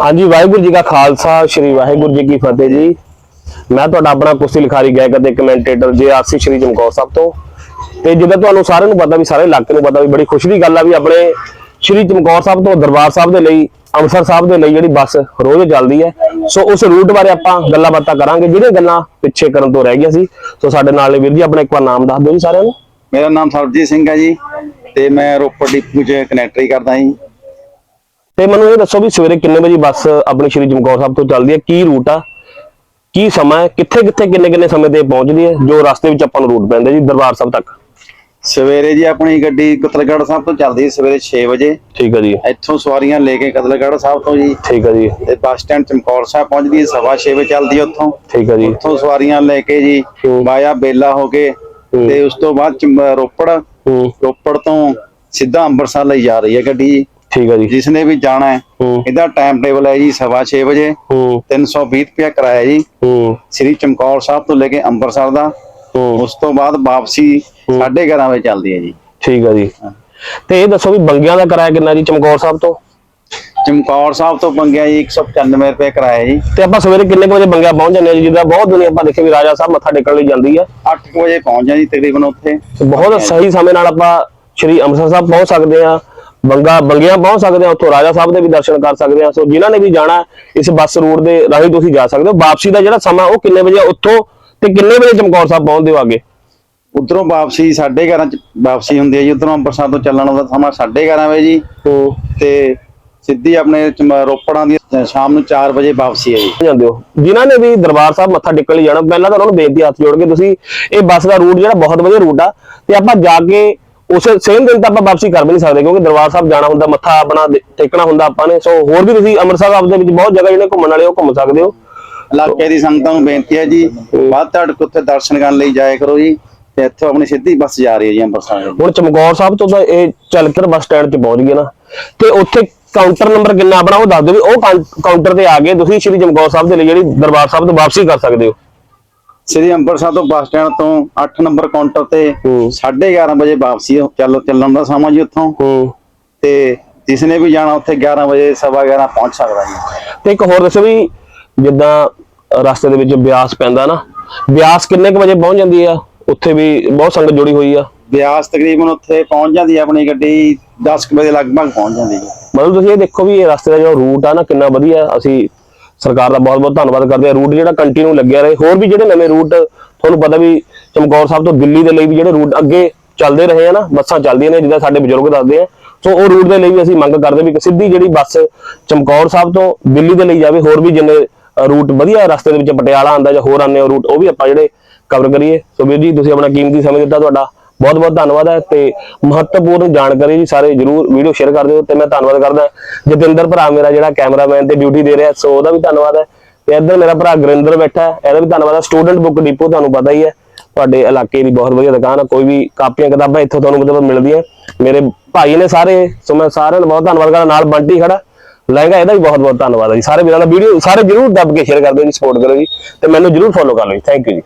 ਹਾਂਜੀ, ਵਾਹਿਗੁਰੂ ਜੀ ਕਾ ਖਾਲਸਾ, ਸ੍ਰੀ ਵਾਹਿਗੁਰੂ ਜੀ ਕੀ ਫਤਿਹ ਜੀ। ਮੈਂ ਤੁਹਾਡਾ ਆਪਣਾ ਕੁਸ਼ਤੀ ਲਿਖਾਰੀ, ਗਾਇਕ ਅਤੇ ਕਮੈਂਟੇਟਰ ਜੇ ਆਰਸੀ ਸ਼੍ਰੀ ਚਮਕੌਰ ਸਾਹਿਬ ਤੋਂ। ਤੇ ਜਿੱਦਾਂ ਤੁਹਾਨੂੰ ਸਾਰਿਆਂ ਨੂੰ ਪਤਾ ਵੀ, ਸਾਰੇ ਇਲਾਕੇ ਨੂੰ ਪਤਾ ਵੀ, ਬੜੀ ਖੁਸ਼ੀ ਦੀ ਗੱਲ ਆ ਵੀ ਆਪਣੇ ਸ਼੍ਰੀ ਚਮਕੌਰ ਸਾਹਿਬ ਤੋਂ ਦਰਬਾਰ ਸਾਹਿਬ ਦੇ ਲਈ, ਅੰਮ੍ਰਿਤਸਰ ਸਾਹਿਬ ਦੇ ਲਈ ਜਿਹੜੀ ਬੱਸ ਰੋਜ਼ ਚੱਲਦੀ ਹੈ। ਸੋ ਉਸ ਰੂਟ ਬਾਰੇ ਆਪਾਂ ਗੱਲਾਂ ਬਾਤਾਂ ਕਰਾਂਗੇ, ਜਿਹੜੀਆਂ ਗੱਲਾਂ ਪਿੱਛੇ ਕਰਨ ਤੋਂ ਰਹਿ ਗਈਆਂ ਸੀ। ਸੋ ਸਾਡੇ ਨਾਲ ਵੀਰ ਜੀ, ਆਪਣਾ ਇੱਕ ਵਾਰ ਨਾਮ ਦੱਸ ਦਿਓ ਜੀ ਸਾਰਿਆਂ ਨੂੰ। ਮੇਰਾ ਨਾਮ ਸਰਜੀਤ ਸਿੰਘ ਹੈ ਜੀ, ਤੇ ਮੈਂ ਰੋਪੜ ਡਿਪੂ 'ਚ ਕਨੈਕਟਰੀ ਕਰਦਾ ਜੀ। ਤੇ ਮੈਨੂੰ ਇਹ ਦੱਸੋ ਵੀ ਸਵੇਰੇ ਕਿੰਨੇ ਵਜੇ ਬੱਸ ਆਪਣੀ ਸ਼੍ਰੀ ਚਮਕੌਰ ਸਾਹਿਬ ਤੋਂ ਚੱਲਦੀ ਹੈ? ਕੀ ਰੂਟ ਆ? ਕੀ ਸਮਾਂ ਹੈ? ਕਿੱਥੇ ਕਿੱਥੇ ਕਿੰਨੇ ਕਿੰਨੇ ਸਮੇਂ ਤੇ ਪਹੁੰਚਦੀ ਹੈ? ਜੋ ਰਸਤੇ ਵਿੱਚ ਆਪਾਂ ਨੂੰ ਰੂਟ ਪੈਂਦਾ ਜੀ ਦਰਬਾਰ ਸਾਹਿਬ ਤੱਕ। ਸਵੇਰੇ ਜੀ ਆਪਣੀ ਗੱਡੀ ਕਤਲਗੜ੍ਹ ਸਾਹਿਬ ਤੋਂ ਚੱਲਦੀ ਹੈ ਸਵੇਰੇ 6 ਵਜੇ। ਠੀਕ ਹੈ ਜੀ। ਇੱਥੋਂ ਸਵਾਰੀਆਂ ਲੈ ਕੇ ਕਤਲਗੜ੍ਹ ਸਾਹਿਬ ਤੋਂ ਜੀ। ਠੀਕ ਹੈ ਜੀ। ਤੇ ਬੱਸ ਸਟੈਂਡ ਚਮਕੌਰ ਸਾਹਿਬ ਪਹੁੰਚਦੀ ਹੈ ਸਵਾ 6 ਵਜੇ ਚੱਲਦੀ ਹੈ ਉੱਥੋਂ। ਠੀਕ ਹੈ ਜੀ। ਉੱਥੋਂ ਸਵਾਰੀਆਂ ਲੈ ਕੇ ਜੀ ਹੂੰ। ਵਾਇਆ ਬੇਲਾ ਹੋ ਕੇ। ਤੇ ਉਸ ਤੋਂ ਬਾਅਦ ਰੋਪੜ। ਰੋਪੜ ਤੋਂ ਸਿੱਧਾ ਅੰਮ੍ਰਿਤਸਰ ਲਈ ਜਾ ਰਹੀ ਹੈ ਗੱਡੀ ਜੀ। ਠੀਕ ਹੈ ਜੀ। ਜਿਸ ਨੇ ਵੀ ਜਾਣਾ ਹੈ ਇਹਦਾ ਟਾਈਮ ਟੇਬਲ ਹੈ ਜੀ ਸਵਾ 6 ਵਜੇ। ਹੂੰ। 320 ਰੁਪਇਆ ਕਿਰਾਇਆ ਜੀ। ਹੂੰ। ਸ੍ਰੀ ਚਮਕੌਰ ਸਾਹਿਬ ਤੋਂ ਲੈ ਕੇ ਅੰਮ੍ਰਿਤਸਰ ਦਾ। ਹੂੰ। ਉਸ ਤੋਂ ਬਾਅਦ ਵਾਪਸੀ 11:30 ਵਜੇ ਚੱਲਦੀ ਹੈ ਜੀ। ਠੀਕ ਹੈ ਜੀ। ਤੇ ਇਹ ਦੱਸੋ ਵੀ ਬੰਗਿਆਂ ਦਾ ਕਿਰਾਇਆ ਕਿੰਨਾ ਜੀ ਚਮਕੌਰ ਸਾਹਿਬ ਤੋਂ? ਚਮਕੌਰ ਸਾਹਿਬ ਤੋਂ ਮੰਗਿਆ ਜੀ 195 ਰੁਪਏ ਕਿਰਾਇਆ ਜੀ। ਤੇ ਆਪਾਂ ਸਵੇਰੇ ਕਿੰਨੇ ਵਜੇ ਬੰਗਿਆ ਪਹੁੰਚ ਜਾਂਦੇ ਜੀ? ਜਿੱਦਾਂ ਬਹੁਤ ਦੁਨੀਆ ਆਪਾਂ ਦੇਖੇ ਵੀ ਰਾਜਾ ਸਾਹਿਬ ਮੱਥਾ ਟੇਕਣ ਲਈ ਜਾਂਦੀ ਹੈ। 8 ਵਜੇ ਪਹੁੰਚ ਜਾ ਜੀ ਤਕਰੀਬਨ ਉੱਥੇ। ਬਹੁਤ ਸਹੀ ਸਮੇਂ ਨਾਲ ਆਪਾਂ ਸ਼੍ਰੀ ਅੰਮ੍ਰਿਤਸਰ ਸਾਹਿਬ ਪਹੁੰਚ ਸਕਦੇ ਆ ਬੰਗਾ ਬੰਗਿਆਂ ਪਹੁੰਚ ਸਕਦੇ ਆ ਉੱਥੋਂ ਰਾਜਾ ਸਾਹਿਬ ਦੇ ਵੀ ਦਰਸ਼ਨ ਕਰ ਸਕਦੇ ਆ। ਸੋ ਜਿਨ੍ਹਾਂ ਨੇ ਵੀ ਜਾਣਾ ਇਸ ਬੱਸ ਰੂਟ ਦੇ ਰਾਹੀਂ ਤੁਸੀਂ ਜਾ ਸਕਦੇ ਹੋ। ਵਾਪਸੀ ਦਾ ਜਿਹੜਾ ਸਮਾਂ ਉਹ ਕਿੰਨੇ ਵਜੇ ਉੱਥੋਂ ਤੇ ਕਿੰਨੇ ਵਜੇ ਚਮਕੌਰ ਸਾਹਿਬ ਪਹੁੰਚਦੇ ਹੋ ਅੱਗੇ? ਉਧਰੋਂ ਵਾਪਸੀ 11:30 ਚ ਵਾਪਸੀ ਹੁੰਦੀ ਹੈ ਜੀ। ਉਧਰੋਂ ਅੰਮ੍ਰਿਤਸਰ ਤੋਂ ਚੱਲਣ ਦਾ ਸਮਾਂ 11:30 ਵਜੇ ਜੀ। ਤੇ ਸਿੱਧੀ ਆਪਣੇ ਰੋਪੜਾਂ ਦੀ ਸ਼ਾਮ ਨੂੰ 4 ਵਜੇ ਵਾਪਸੀ ਹੈ ਜੀ। ਜਾਂਦੇ ਹੋ। ਜਿਨ੍ਹਾਂ ਨੇ ਵੀ ਦਰਬਾਰ ਸਾਹਿਬ ਮੱਥਾ ਟੇਕਣ ਲਈ ਜਾਣਾ ਪਹਿਲਾਂ ਤਾਂ ਉਹਨਾਂ ਨੂੰ ਬੇਨਤੀ ਹੱਥ ਜੋੜ ਕੇ ਤੁਸੀਂ ਇਹ ਬੱਸ ਦਾ ਰੂਟ ਜਿਹੜਾ ਬਹੁਤ ਵਧੀਆ ਰੂਟ ਆ ਤੇ ਆਪਾਂ ਜਾ ਕੇ ਉਸੇ ਸੇਮ ਦਿਨ ਤਾਂ ਆਪਾਂ ਵਾਪਸੀ ਕਰ ਵੀ ਨਹੀਂ ਸਕਦੇ ਕਿਉਂਕਿ ਦਰਬਾਰ ਸਾਹਿਬ ਜਾਣਾ ਹੁੰਦਾ ਮੱਥਾ ਆਪਣਾ ਟੇਕਣਾ ਹੁੰਦਾ ਆਪਾਂ ਨੇ। ਸੋ ਹੋਰ ਵੀ ਤੁਸੀਂ ਅੰਮ੍ਰਿਤਸਰ ਸਾਹਿਬ ਦੇ ਵਿੱਚ ਬਹੁਤ ਜਗ੍ਹਾ ਜਿਹੜੇ ਘੁੰਮਣ ਵਾਲੇ ਉਹ ਘੁੰਮ ਸਕਦੇ ਹੋ। ਇਲਾਕੇ ਦੀ ਸੰਗਤਾਂ ਨੂੰ ਬੇਨਤੀ ਹੈ ਜੀ ਵੱਧ ਤੜ ਉੱਥੇ ਦਰਸ਼ਨ ਕਰਨ ਲਈ ਜਾਇਆ ਕਰੋ ਜੀ ਤੇ ਇੱਥੋਂ ਆਪਣੀ ਸਿੱਧੀ ਬੱਸ ਜਾ ਰਹੀ ਹੈ ਜੀ ਅੰਮ੍ਰਿਤਸਰ। ਹੁਣ ਚਮਕੌਰ ਸਾਹਿਬ ਤੋਂ ਤਾਂ ਇਹ ਚੱਲ ਕੇ ਬੱਸ ਸਟੈਂਡ 'ਚ ਪਹੁੰਚ ਗਏ ਨਾ। ਤੇ ਉੱਥੇ ਕਾਊਂਟਰ ਨੰਬਰ ਕਿੰਨਾ ਆਪਣਾ ਉਹ ਦੱਸ ਦਿਓ ਵੀ ਉਹ ਕਾਊਂ- ਕਾਊਂਟਰ ਤੇ ਆ ਕੇ ਤੁਸੀਂ ਸ਼੍ਰੀ ਚਮਕੌਰ ਸਾਹਿਬ ਦੇ ਲਈ ਜਿਹੜੀ ਦਰਬਾਰ ਸਾਹਿਬ ਤੋਂ ਵਾਪਸੀ ਕਰ ਸਕਦੇ ਹੋ। ਸ੍ਰੀ ਅੰਮ੍ਰਿਤਸਰ ਤੋਂ ਬੱਸ ਸਟੈਂਡ ਤੋਂ 8 ਨੰਬਰ ਕਾਊਂਟਰ ਤੇ ਹੂੰ। 11:30 ਵਜੇ ਵਾਪਸੀ ਚੱਲ ਚੱਲਣ ਦਾ ਸਮਾਂ ਜੀ ਉੱਥੋਂ। ਤੇ ਜਿਸ ਨੇ ਵੀ ਜਾਣਾ ਉੱਥੇ 11 ਵਜੇ ਸਵਾ 11 ਪਹੁੰਚ ਸਕਦਾ ਜੀ। ਤੇ ਇੱਕ ਹੋਰ ਦੱਸੋ ਵੀ ਜਿੱਦਾਂ ਰਸਤੇ ਦੇ ਵਿੱਚ ਬਿਆਸ ਪੈਂਦਾ ਨਾ ਬਿਆਸ ਕਿੰਨੇ ਕੁ ਵਜੇ ਪਹੁੰਚ ਜਾਂਦੀ ਆ? ਉੱਥੇ ਵੀ ਬਹੁਤ ਸੰਗਤ ਜੁੜੀ ਹੋਈ ਆ। ਬਿਆਸ ਤਕਰੀਬਨ ਉੱਥੇ ਪਹੁੰਚ ਜਾਂਦੀ ਹੈ ਆਪਣੀ ਗੱਡੀ 10 ਕੁ ਵਜੇ ਲਗਭਗ ਪਹੁੰਚ ਜਾਂਦੀ ਹੈ ਮਤਲਬ ਤੁਸੀਂ ਇਹ ਦੇਖੋ ਵੀ ਇਹ ਰਸਤੇ ਦਾ ਜਿਹੜਾ ਰੂਟ ਆ ਨਾ ਕਿੰਨਾ ਵਧੀਆ ਅਸੀਂ ਸਰਕਾਰ ਦਾ ਬਹੁਤ ਬਹੁਤ ਧੰਨਵਾਦ ਕਰਦੇ ਆ ਰੂਟ ਜਿਹੜਾ ਕੰਟੀਨਿਊ ਲੱਗਿਆ ਰਹੇ। ਹੋਰ ਵੀ ਜਿਹੜੇ ਨਵੇਂ ਰੂਟ ਤੁਹਾਨੂੰ ਪਤਾ ਵੀ ਚਮਕੌਰ ਸਾਹਿਬ ਤੋਂ ਦਿੱਲੀ ਦੇ ਲਈ ਵੀ ਜਿਹੜੇ ਰੂਟ ਅੱਗੇ ਚੱਲਦੇ ਰਹੇ ਆ ਨਾ, ਬੱਸਾਂ ਚੱਲਦੀਆਂ ਨੇ, ਜਿੱਦਾਂ ਸਾਡੇ ਬਜ਼ੁਰਗ ਦੱਸਦੇ ਆ। ਸੋ ਉਹ ਰੂਟ ਦੇ ਲਈ ਵੀ ਅਸੀਂ ਮੰਗ ਕਰਦੇ ਵੀ ਸਿੱਧੀ ਜਿਹੜੀ ਬੱਸ ਚਮਕੌਰ ਸਾਹਿਬ ਤੋਂ ਦਿੱਲੀ ਦੇ ਲਈ ਜਾਵੇ। ਹੋਰ ਵੀ ਜਿੰਨੇ ਰੂਟ ਵਧੀਆ ਰਸਤੇ ਦੇ ਵਿੱਚ ਪਟਿਆਲਾ ਆਂਦਾ ਜਾਂ ਹੋਰ ਆਉਂਦੇ ਹੋ ਰੂਟ ਉਹ ਵੀ ਆਪਾਂ ਜਿਹੜੇ ਕਵਰ ਕਰੀਏ। ਸੋ ਵੀਰ ਜੀ, ਤੁਸੀਂ ਆਪਣਾ ਕੀਮਤੀ ਸਮੇਂ ਦਿੱਤਾ ਤੁਹਾਡਾ। ਬਹੁਤ ਬਹੁਤ ਧੰਨਵਾਦ ਹੈ ਤੇ ਮਹੱਤਵਪੂਰਨ ਜਾਣਕਾਰੀ ਜੀ ਸਾਰੇ ਜਰੂਰ ਵੀਡੀਓ ਸ਼ੇਅਰ ਕਰ ਦਿਓ ਤੇ ਮੈਂ ਧੰਨਵਾਦ ਕਰਦਾ ਜਤਿੰਦਰ ਭਰਾ ਮੇਰਾ ਜਿਹੜਾ ਕੈਮਰਾਮੈਨ ਤੇ ਡਿਊਟੀ ਦੇ ਰਿਹਾ, ਸੋ ਉਹਦਾ ਵੀ ਧੰਨਵਾਦ ਹੈ ਤੇ ਇੱਧਰ ਮੇਰਾ ਭਰਾ ਗੁਰਿੰਦਰ ਬੈਠਾ ਹੈ, ਇਹਦਾ ਵੀ ਧੰਨਵਾਦ ਹੈ। ਸਟੂਡੈਂਟ ਬੁੱਕ ਡਿਪੋ ਤੁਹਾਨੂੰ ਪਤਾ ਹੀ ਹੈ, ਤੁਹਾਡੇ ਇਲਾਕੇ ਦੀ ਬਹੁਤ ਵਧੀਆ ਦੁਕਾਨ ਹੈ, ਕੋਈ ਵੀ ਕਾਪੀਆਂ ਕਿਤਾਬਾਂ ਇੱਥੋਂ ਤੁਹਾਨੂੰ ਮਤਲਬ ਮਿਲਦੀਆਂ। ਮੇਰੇ ਭਾਈ ਨੇ ਸਾਰੇ, ਸੋ ਮੈਂ ਸਾਰਿਆਂ ਦਾ ਬਹੁਤ ਧੰਨਵਾਦ ਕਰਦਾ, ਨਾਲ ਬੰਟੀ ਖੜਾ ਲਹਿੰਗਾ ਇਹਦਾ ਵੀ ਬਹੁਤ ਬਹੁਤ ਧੰਨਵਾਦ ਹੈ ਜੀ। ਸਾਰੇ ਵੀਰਾਂ ਦਾ ਵੀਡੀਓ, ਸਾਰੇ ਜਰੂਰ ਦੱਬ ਕੇ ਸ਼ੇਅਰ ਕਰ ਦਿਓ ਜੀ ਸਪੋਰਟ ਕਰੋ ਜੀ ਤੇ ਮੈਨੂੰ ਜਰੂਰ ਫੋਲੋ ਕਰ ਲਓ ਜੀ। ਥੈਂਕ ਯੂ ਜੀ।